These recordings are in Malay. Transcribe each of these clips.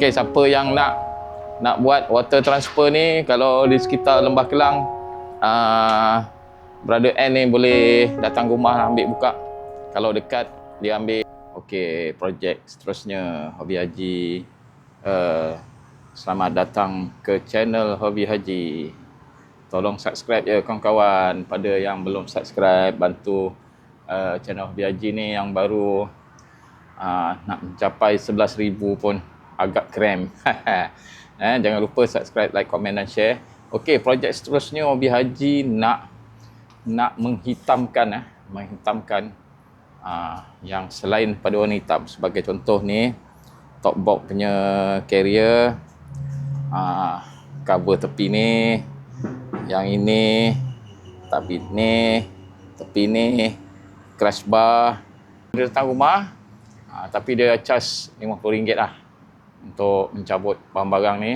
Okey, siapa yang nak nak buat water transfer ni kalau di sekitar Lembah Kelang uh, Brother N ni boleh datang rumah ambil buka. Kalau dekat dia ambil. Okey, projek seterusnya Hobi Haji. Uh, selamat datang ke channel Hobi Haji. Tolong subscribe ya kawan-kawan. Pada yang belum subscribe, bantu uh, channel Hobi Haji ni yang baru uh, nak mencapai 11,000 pun agak krem. eh, jangan lupa subscribe, like, komen dan share. Okey, projek seterusnya Hobi Haji nak nak menghitamkan eh, menghitamkan uh, yang selain pada warna hitam sebagai contoh ni top box punya carrier uh, cover tepi ni yang ini tabit ni tepi ni crash bar dia datang rumah uh, tapi dia charge RM50 lah untuk mencabut barang-barang ni.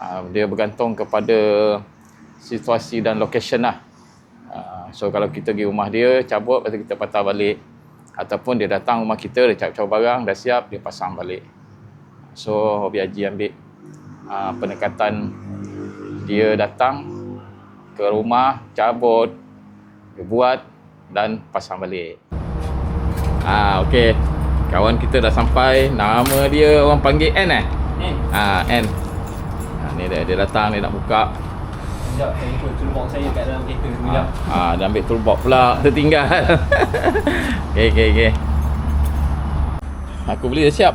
Uh, dia bergantung kepada situasi dan location lah. Uh, so kalau kita pergi rumah dia cabut lepas kita patah balik. Ataupun dia datang rumah kita dia cabut-cabut barang dah siap dia pasang balik. So Hobi Haji ambil uh, pendekatan dia datang ke rumah cabut dia buat dan pasang balik. Ah okey kawan kita dah sampai nama dia orang panggil N eh N. ah N ah, ni dia dia datang dia nak buka Sekejap, saya ikut toolbox saya kat dalam kereta sekejap. Ah, dia ambil toolbox pula tertinggal. okey okey okey. Aku beli dah siap.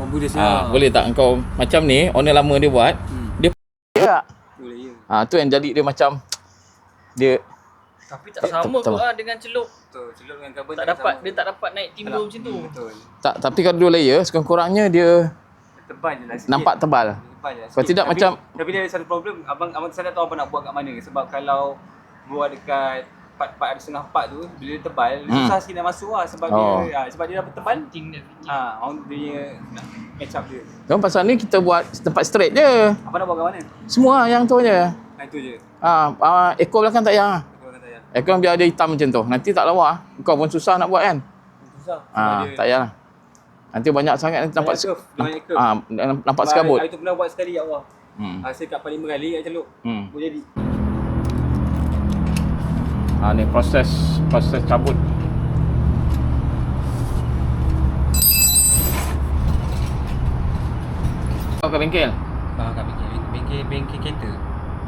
Oh, boleh Ah, boleh tak engkau macam ni owner lama dia buat. Hmm. Dia tak. Boleh, ya. Ah tu yang jadi dia macam dia Tapi tak Tak- sama tak- kot lah dengan celup. Betul, celup dengan kabel Tak dapat, dia tak dapat naik timbul macam tu. Betul. tak tapi kalau dua layer sekurang-kurangnya dia Tebal je lah sikit. nampak tebal. Tebal je lah tidak tapi, macam- Tapi dia ada satu problem. Abang abang saya tak tahu abang nak buat kat mana. Sebab kalau buat dekat part-part ada setengah part tu, bila dia tebal, Hmm. susah sikit nak masuk lah. Sebab Oh. dia, ah, sebab dia dah tebal. Penting dia. Ha, orang dia nak match up dia. Kan pasal ni kita buat tempat straight je. Abang nak buat kat mana? Semua yang tu je. Nah, itu je. Ah, ah ekor belakang tak payah. Ekor biar dia hitam macam tu. Nanti tak lawa. Kau pun susah nak buat kan? Susah. Ah, dia- tak payahlah. Nanti banyak sangat nanti nampak Banyak curve, dia banyak curve. ah nampak Sebab sekabut. Hari tu pernah buat sekali ya Allah. Hmm. Hmm. Saya kat paling kali kat celup. Hmm. Boleh jadi. Ha ni proses proses cabut. Kau ke bengkel? Ah, kat bengkel, bengkel, bengkel kereta.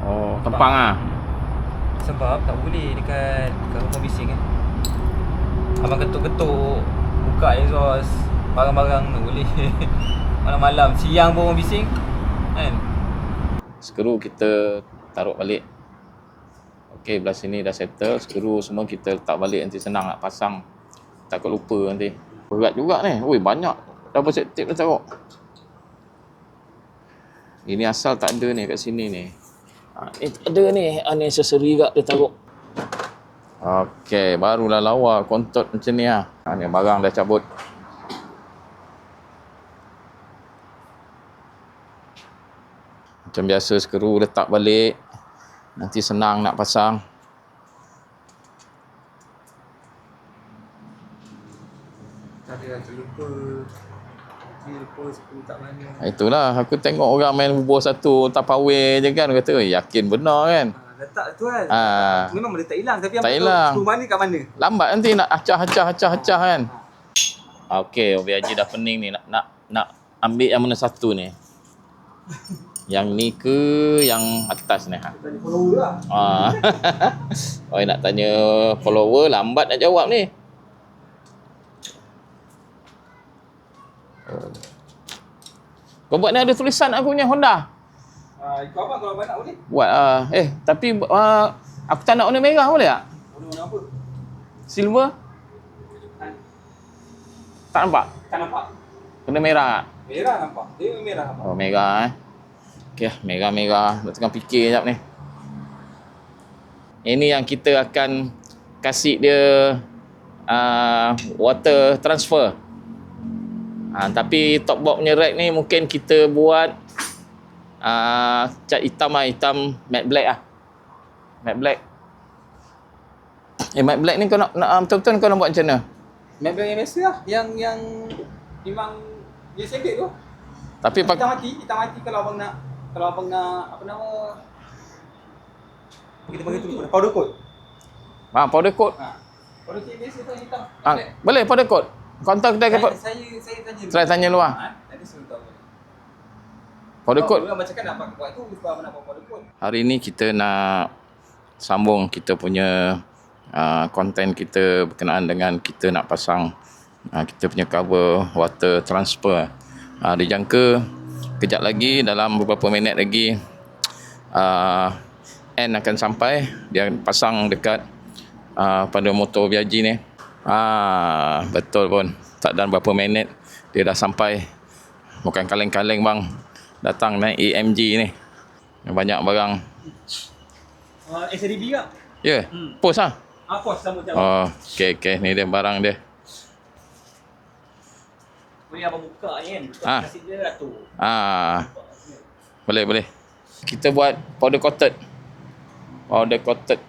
Oh, tempang ah. Sebab tak boleh dekat dekat rumah bising kan. Abang ketuk-ketuk buka exhaust barang-barang tu boleh. Malam-malam siang pun orang bising kan. Skru kita taruh balik. Okey, belah sini dah settle. Skru semua kita letak balik nanti senang nak pasang. Takut lupa nanti. Berat juga ni. Oi, banyak. Double set tape dah taruh. Ini asal tak ada ni kat sini ni. Ha, tak ada ni. Ni accessory juga dia taruh. Okey, barulah lawa kontot macam ni ah. Ha, ni barang dah cabut. Macam biasa skru letak balik. Nanti senang nak pasang. Tadi dah terlupa. Sepuluh tak mana. Ha, itulah aku tengok orang main bubur satu tapaway je kan kata "Eh, yakin benar kan. Ah, letak tu kan. Ah. Memang boleh tak hilang tapi Tak tu, hilang. Sepuluh mana kat mana? Lambat nanti nak acah-acah-acah-acah kan. Okey, Obi Haji dah pening ni nak nak nak ambil yang mana satu ni. Yang ni ke yang atas ni ha. Tadi follower lah. Ah. Oi nak tanya follower lambat nak jawab ni. Kau buat ni ada tulisan aku punya Honda. Ah, ikut abang kalau abang nak boleh. Buat ah eh tapi uh, aku tak nak warna merah boleh tak? Warna apa? Silver Ah, tak nampak. Tak nampak. Kena merah tak? Merah nampak. Dia merah nampak. Oh merah eh. Okey, merah-merah. Nak tengah fikir jap ni. Ini yang kita akan kasih dia uh, water transfer. Uh, tapi top box punya rack ni mungkin kita buat uh, cat hitam lah, hitam matte black ah. Matte black. Eh matte black ni kau nak, nak uh, betul-betul kau nak buat macam mana? Matte black yang biasa lah. Yang yang memang dia sedek tu. Tapi Hitam mati, hitam mati kalau abang nak kalau abang nak apa nama kita panggil tu powder coat. ha, powder coat. Ha. Powder coat biasa tu hitam. Ha, boleh powder coat. Kontak kedai Saya, ke saya saya tanya. Saya tanya luar. Ha? Suruh tahu. powder coat. Orang macam kan nak pakai tu sebab abang nak pakai powder coat. Hari ni kita nak sambung kita punya uh, konten kita berkenaan dengan kita nak pasang uh, kita punya cover water transfer. Uh, dijangka kejap lagi dalam beberapa minit lagi uh, N akan sampai dia pasang dekat uh, pada motor Viaji ni. Ah betul pun. Tak dan berapa minit dia dah sampai. Bukan kaleng-kaleng bang. Datang naik AMG ni. Banyak barang Uh, SRB ke? Ya, yeah. Hmm. post lah. Apa sama macam Oh, okay, okay. Ni dia barang dia. Boleh abang buka ni kan. Buka Ah. kasih dia lah tu. Ah, boleh, boleh. Kita buat powder coated. Powder coated.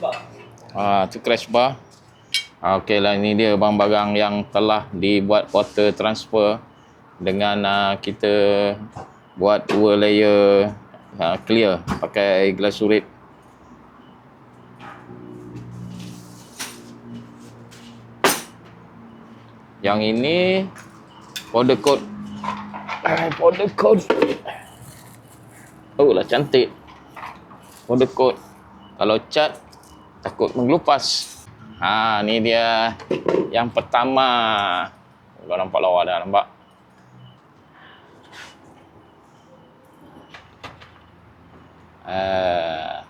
Bar. Ah, tu crash bar. Ah, okay lah, ini dia barang-barang yang telah dibuat water transfer dengan ah, kita buat dua layer ah, clear pakai glasurit. Yang ini powder coat. Ah, powder coat. Oh lah cantik. Powder coat. Kalau cat takut menggelupas. Ha ni dia yang pertama. Kau nampak lawa dah nampak. Ah.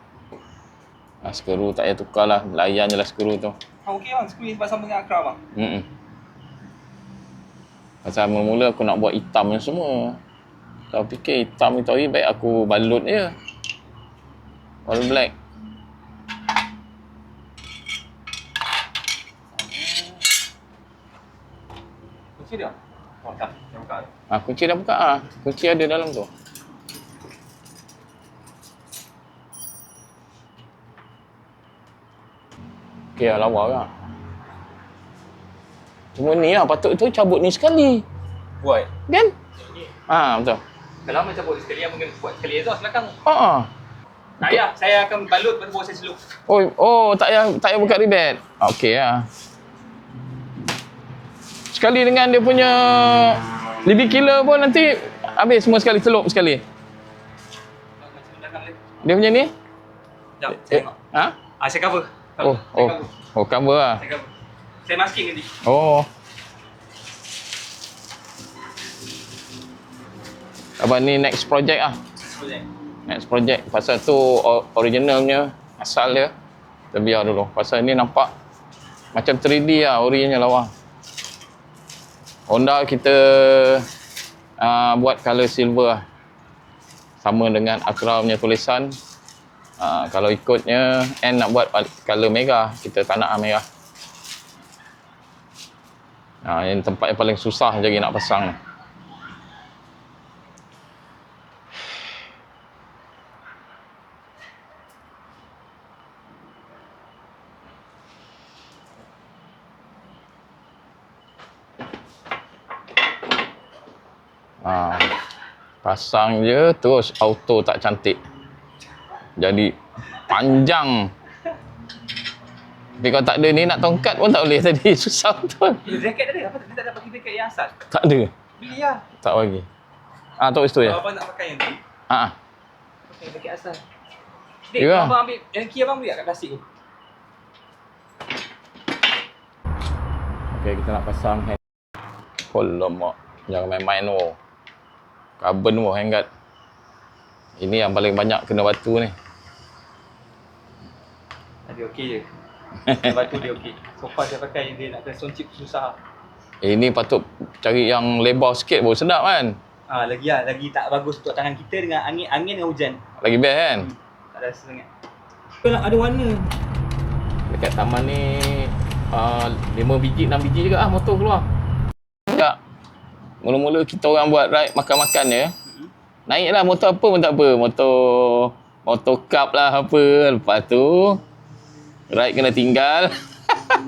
Ah, skru tak payah tukar lah. Layan je lah skru tu. Ah, okey bang, skru ni sebab sama dengan Akra bang. Mm Pasal mula-mula aku nak buat hitam ni semua. Kau fikir hitam ni tahu baik aku balut je. All black. Kunci dia. Oh tak, dia Ah, kunci dah buka ah. Kunci ada dalam tu. Okey, lah, lawa lah. Cuma ni lah, patut tu cabut ni sekali. Buat. Kan? Ah, betul. Kalau macam buat sekali, abang kena buat sekali exhaust belakang. Ah, ah. Tak payah, saya akan balut lepas tu bawa saya celup. Oh, oh, tak payah tak payah buka ribet. Okey lah. Sekali dengan dia punya Libby killer pun nanti habis semua sekali celup sekali. Dia. Punya ni? Sekejap, saya tengok. Ha? Ah, saya cover. Oh, Saya oh. cover. Oh, cover lah. Saya cover. Saya masking nanti. Oh. Abang ni next project ah. Next project. Pasal tu originalnya asal dia. Kita biar dulu. Pasal ni nampak macam 3D lah original lawa. Honda kita uh, buat color silver lah. Sama dengan Acra punya tulisan. Uh, kalau ikutnya N nak buat color merah, kita tak nak merah. Ha, yang tempat yang paling susah jadi nak pasang ni. Pasang je terus auto tak cantik. Jadi panjang. Tapi kalau tak ada ni nak tongkat pun tak boleh tadi susah betul. Eh, jaket ada. Apa tak ada pakai jaket yang asal? Tak ada. Beli lah. Tak bagi. Ah, tu situ je. Kalau abang nak pakai yang ni, Ha. ah. pakai jaket asal. Dek, Ya. abang ambil yang key abang beli kat plastik tu. Okey, kita nak pasang hand. Alamak. Jangan main-main tu. Carbon tu handguard. Ini yang paling banyak kena batu ni. Ada okey je. Lepas tu dia okey. So far saya pakai dia nak kena soncip susah. Ini patut cari yang lebar sikit baru sedap kan? Ah lagi lah, lagi tak bagus untuk tangan kita dengan angin angin dengan hujan. Lagi best kan? Tak ada rasa sangat. Ada warna. Dekat taman ni uh, 5 biji, 6 biji juga ah motor keluar. Mula-mula kita orang buat ride makan-makan je. Naiklah motor apa pun tak apa. Motor motor cup lah apa. Lepas tu ride kena tinggal.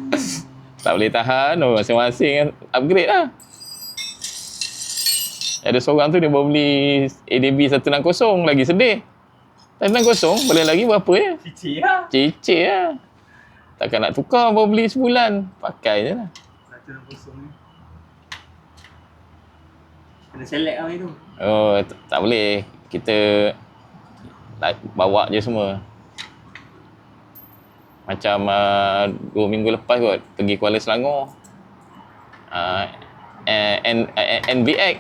tak boleh tahan. Oh, masing-masing upgrade lah. Ada seorang tu dia baru beli ADB 160 lagi sedih. 160 boleh lagi berapa ya? Cici lah. Cicik lah. Takkan nak tukar baru beli sebulan. Pakai je lah. Satu dan kosong ni. Kena select lah itu. Oh, tak, tak boleh. Kita like, bawa je semua. Macam uh, dua minggu lepas kot, pergi Kuala Selangor. Uh, N, N, NBX.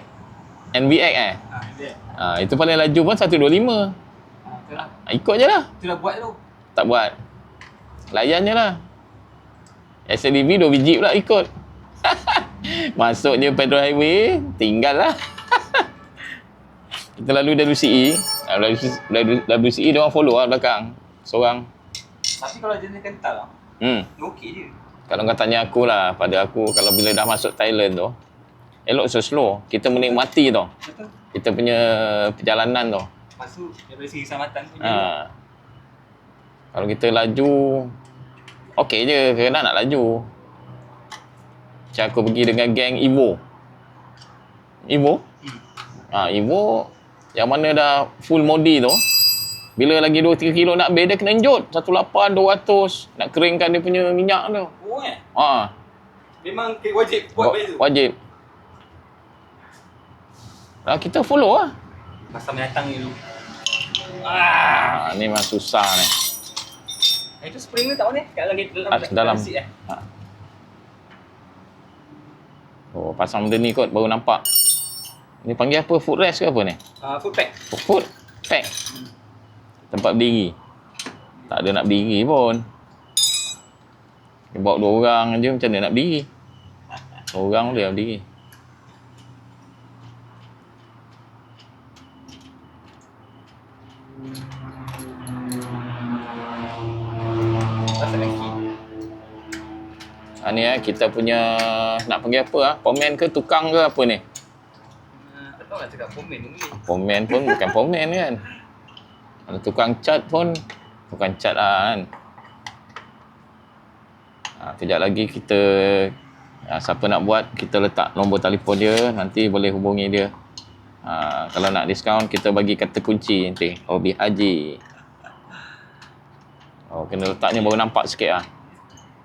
NBX eh. Ha, dia. Uh, itu paling laju pun 125. Ha, tu lah. Ikut je lah. Tu dah buat tu. Tak buat. Layan je lah. SLDV 2 biji pula ikut. Masuk je petrol highway, tinggal lah. Kita lalu WCE. Ah, Lalu WCE dia orang follow lah belakang. Seorang. Tapi kalau jenis kental lah, Hmm. okey je. Kalau kau tanya aku lah, pada aku kalau bila dah masuk Thailand tu, elok so slow. Kita menikmati tu. Betul. Kita punya perjalanan tu. Tu, daripada segi keselamatan punya. Ha. Kalau kita laju, okey je kerana nak laju. Macam aku pergi dengan geng Evo. Evo? Hmm. Ha, Evo yang mana dah full modi tu. Bila lagi 2-3 kilo nak dia kena enjut. 18, 200. Nak keringkan dia punya minyak tu. Oh eh. Ha, Memang wajib buat wa- benda tu. wajib. Ha, kita follow lah. Pasal menatang ni dulu. Ah. Ni memang susah ni. Eh, itu spring ni tak mana? Kat dalam dalam, Ah, dalam. seat eh. Ha. Oh, pasang benda ni kot baru nampak. Ni panggil apa? Footrest ke apa ni? Ah, food pack. Oh, Food pack. Tempat berdiri. Tak ada nak berdiri pun. Dia bawa dua orang je macam mana nak berdiri. Orang boleh lah berdiri. Ni eh, kita punya nak panggil apa ah? Pomen ke tukang ke apa ni? Ah, tak tahu lah cakap komen ni. Pomen pun bukan pomen kan. Kalau tukang cat pun bukan cat lah kan. Ha, kejap lagi kita ha, siapa nak buat kita letak nombor telefon dia nanti boleh hubungi dia. Ha, kalau nak diskaun kita bagi kata kunci nanti. Hobi Haji. Oh kena letaknya baru nampak sikit ah.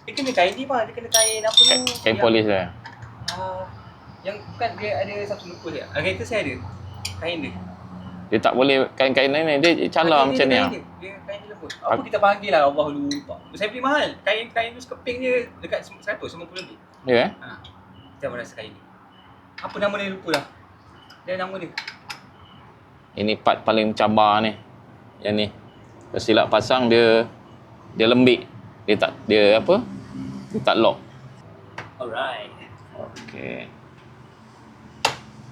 Dia kena kain ni bang. Dia kena kain apa tu. kain yang- polis dia. Ah, yang bukan dia ada satu lupa dia. Ah, kereta saya ada. Kain dia. Dia tak boleh kain-kain ni dia calar macam ni ah. dia. Dia kain dia lembut. Apa kita panggil lah Allah lupa. Saya beli mahal. Kain-kain tu sekeping dia dekat 190 lebih. Ya eh? Ha. Macam mana rasa kain ni? Apa nama dia lupa dah. Dia nama dia. Ini part paling cabar ni. Yang ni. Kalau silap pasang dia dia lembik. Dia tak dia apa? Dia tak lock. Alright. Okey.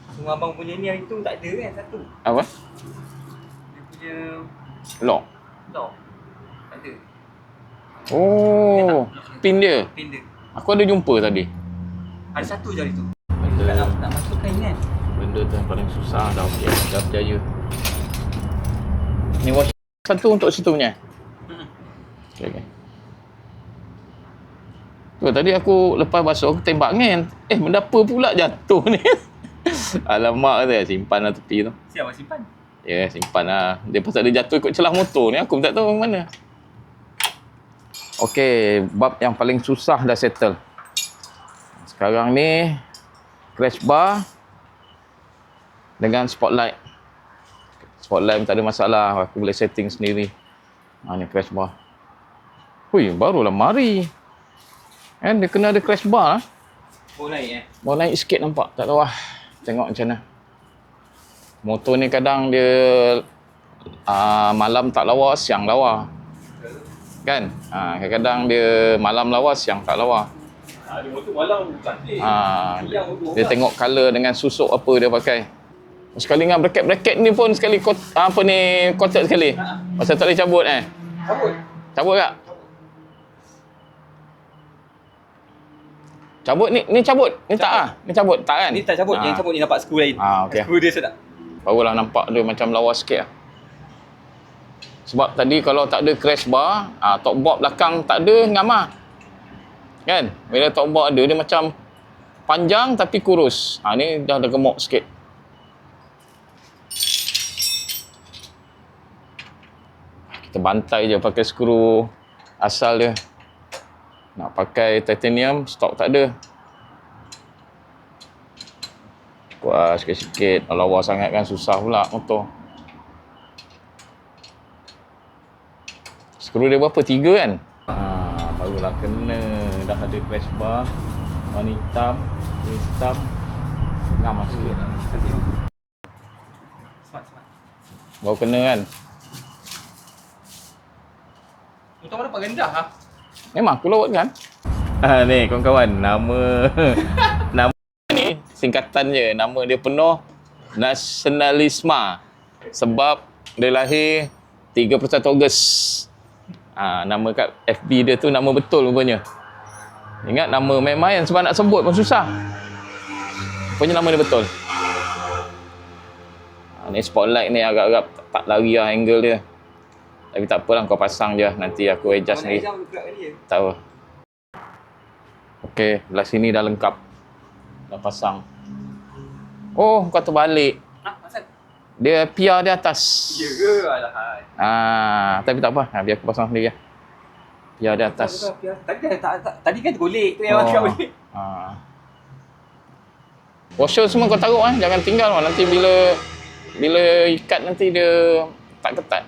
Semua abang punya ni hari tu tak ada kan satu. Apa? Dia punya Lock. lock. Tak ada. Oh, pin dia. Pin dia. Aku ada jumpa tadi. Ada satu je hari tu. Benda, Tak nak, nak masuk kain kan? benda tu yang paling susah dah okey, dah berjaya. Ni wash satu untuk situ punya. Hmm. Okey okey. Tu tadi aku lepas basuh aku tembak angin. Eh, benda apa pula jatuh ni? Alamak kata simpan lah tepi tu. Siapa simpan? Ya, simpan lah. Dia pasal dia jatuh ikut celah motor ni. Aku pun tak tahu mana. Okey, bab yang paling susah dah settle. Sekarang ni, crash bar dengan spotlight. Spotlight tak ada masalah. Aku boleh setting sendiri. Ha, ni crash bar. Hui, barulah mari. Kan, dia kena ada crash bar. Oh naik eh. Baru naik sikit nampak. Tak tahu lah. Tengok macam mana. Motor ni kadang dia uh, malam tak lawa, siang lawa. Kan? Uh, kadang-kadang dia malam lawa, siang tak lawa. Ah, dia motor malam cantik. Siang motor dia tengok color dengan susuk apa dia pakai. Sekali dengan bracket-bracket ni pun sekali kot, apa ni kotak sekali. Pasal tak boleh cabut eh. Cabut. Cabut tak? Cabut ni ni cabut. Ni cabut. tak ah. Ni cabut tak kan? Ni tak cabut. Yang ah. cabut ni nampak skru lain. Ah, ha, okay. Skru dia sedap. Barulah nampak dia macam lawa sikit lah. Sebab tadi kalau tak ada crash bar, ha, top bar belakang tak ada, ngamah. Kan? Bila top bar ada, dia macam panjang tapi kurus. Ha, ni dah ada gemuk sikit. Kita bantai je pakai skru asal dia. Nak pakai titanium, stok tak ada. Kuat sikit-sikit. Kalau lawa sangat kan susah pula motor. Skru dia berapa? Tiga kan? Ha, barulah kena. Dah ada crash bar. Warna hitam. Warna hitam. Ngam lah sikit. Smart, smart. Baru kena kan? Motor mana dapat rendah ha? Memang aku lawat kan? Ha, ni kawan-kawan, nama nama ni singkatan je. Nama dia penuh Nasionalisma. Sebab dia lahir 31 Ogos. Ha, nama kat FB dia tu nama betul rupanya. Ingat nama main-main sebab nak sebut pun susah. Rupanya nama dia betul. Ha, ni spotlight ni agak-agak tak, tak lari lah angle dia. Tapi tak apalah kau pasang je. Nanti aku adjust Mana sendiri. ya? Tak apa. Okey, belah sini dah lengkap. Dah pasang. Oh, kau terbalik. Ah? Dia piar di atas. Ya ke? Alahai. Ah, tapi tak apa. Ha, biar aku pasang sendiri lah. Piar di atas. Tadi kan tak, tak, tadi kan golek tu yang Oh. oh. boleh. Ha. Washer semua kau taruh eh. Jangan tinggal lah. Nanti bila bila ikat nanti dia tak ketat.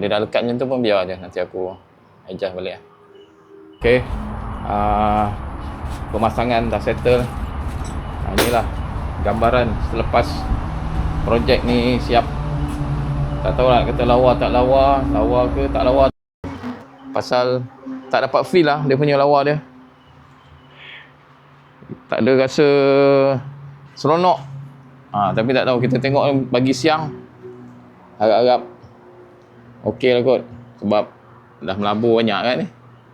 Dia dah lekat macam tu pun biar je. Nanti aku adjust balik lah. Okay. Uh, pemasangan dah settle. Ha, inilah gambaran selepas projek ni siap. Tak tahu lah kata lawa tak lawa, lawa ke tak lawa. Pasal tak dapat feel lah dia punya lawa dia. Tak ada rasa seronok. Ha, tapi tak tahu kita tengok bagi siang harap-harap okey lah kot sebab dah melabur banyak kan ni.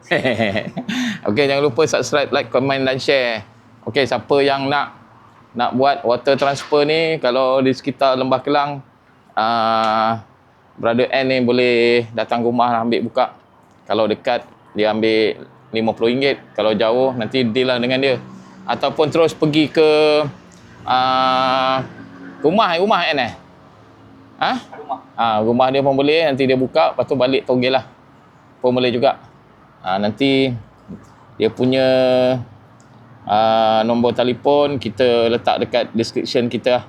okey jangan lupa subscribe, like, komen dan share. Okey siapa yang nak nak buat water transfer ni kalau di sekitar Lembah Kelang uh, Brother N ni boleh datang rumah lah ambil buka. Kalau dekat dia ambil RM50. Kalau jauh nanti deal lah dengan dia. Ataupun terus pergi ke uh, rumah rumah N eh. Ha? Ha, rumah dia pun boleh nanti dia buka lepas tu balik togel lah. Pun boleh juga. Ha, nanti dia punya uh, nombor telefon kita letak dekat description kita lah.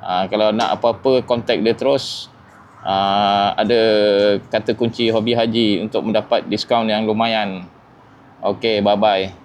Uh, kalau nak apa-apa contact dia terus uh, ada kata kunci hobi haji untuk mendapat diskaun yang lumayan. Okay, bye-bye.